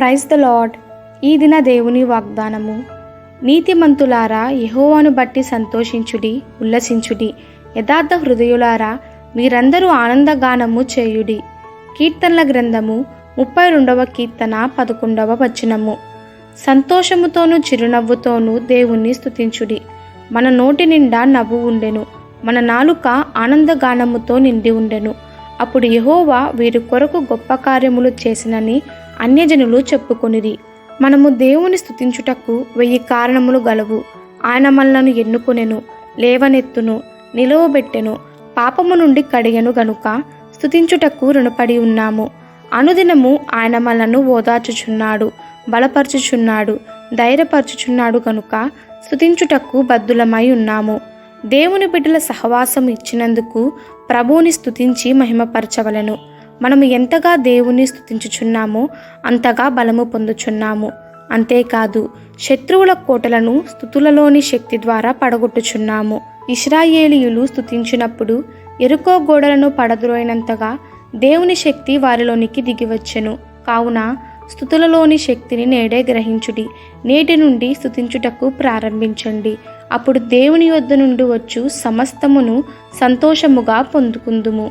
Praise the lord ఈ దిన దేవుని వాగ్దానము. నీతిమంతులారా యహోవాను బట్టి సంతోషించుడి ఉల్లసించుడి. యథార్థ హృదయులారా మీరందరూ ఆనందగానము చేయుడి. కీర్తనల గ్రంథము ముప్పై రెండవ కీర్తన పదకొండవ వచనము. సంతోషముతోనూ చిరునవ్వుతోనూ దేవుణ్ణి స్తుతించుడి. మన నోటి నిండా నవ్వు ఉండెను. మన నాలుక ఆనందగానముతో నిండి ఉండెను. అప్పుడు యహోవా వీరి కొరకు గొప్ప కార్యములు చేసినని అన్యజనులు చెప్పుకొనిరి. మనము దేవుని స్థుతించుటకు వెయ్యి కారణములు గలవు. ఆయన మనలను ఎన్నుకొనెను లేవనెత్తును నిలువబెట్టెను పాపము నుండి కడిగెను గనుక స్థుతించుటకు రుణపడి ఉన్నాము. అనుదినము ఆయన మనలను ఓదార్చుచున్నాడు బలపరచుచున్నాడు ధైర్యపరచుచున్నాడు కనుక స్థుతించుటకు బద్దులమై ఉన్నాము. దేవుని బిడ్డల సహవాసం ఇచ్చినందుకు ప్రభువుని స్థుతించి మహిమపరచవలను. మనము ఎంతగా దేవుని స్థుతించుచున్నామో అంతగా బలము పొందుచున్నాము. అంతేకాదు శత్రువుల కోటలను స్థుతులలోని శక్తి ద్వారా పడగొట్టుచున్నాము. ఇస్రాయేలీయులు స్థుతించినప్పుడు ఎరుకో గోడలను పడద్రోయినంతగా దేవుని శక్తి వారిలోనికి దిగివచ్చెను. కావున స్థుతులలోని శక్తిని నేడే గ్రహించుడి. నేటి నుండి స్థుతించుటకు ప్రారంభించండి. అప్పుడు దేవుని యొద్ద నుండి వచ్చు సమస్తమును సంతోషముగా పొందుకుందుము.